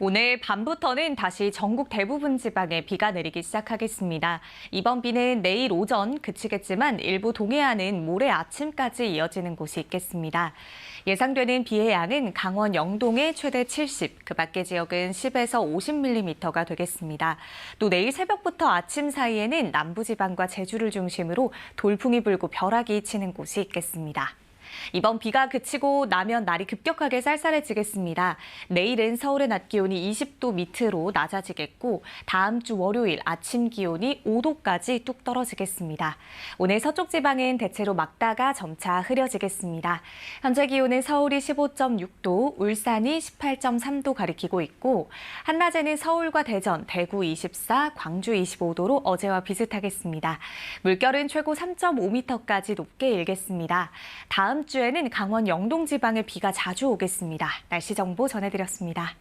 오늘 밤부터는 다시 전국 대부분 지방에 비가 내리기 시작하겠습니다. 이번 비는 내일 오전 그치겠지만 일부 동해안은 모레 아침까지 이어지는 곳이 있겠습니다. 예상되는 비의 양은 강원 영동에 최대 70, 그 밖의 지역은 10에서 50mm가 되겠습니다. 또 내일 새벽부터 아침 사이에는 남부지방과 제주를 중심으로 돌풍이 불고 벼락이 치는 곳이 있겠습니다. 이번 비가 그치고 나면 날이 급격하게 쌀쌀해지겠습니다. 내일은 서울의 낮 기온이 20도 밑으로 낮아지겠고 다음 주 월요일 아침 기온이 5도까지 뚝 떨어지겠습니다. 오늘 서쪽 지방은 대체로 막다가 점차 흐려지겠습니다. 현재 기온은 서울이 15.6도, 울산이 18.3도 가리키고 있고 한낮에는 서울과 대전, 대구 24, 광주 25도로 어제와 비슷하겠습니다. 물결은 최고 3.5m까지 높게 일겠습니다. 다음 주에는 강원 영동 지방에 비가 자주 오겠습니다. 날씨 정보 전해드렸습니다.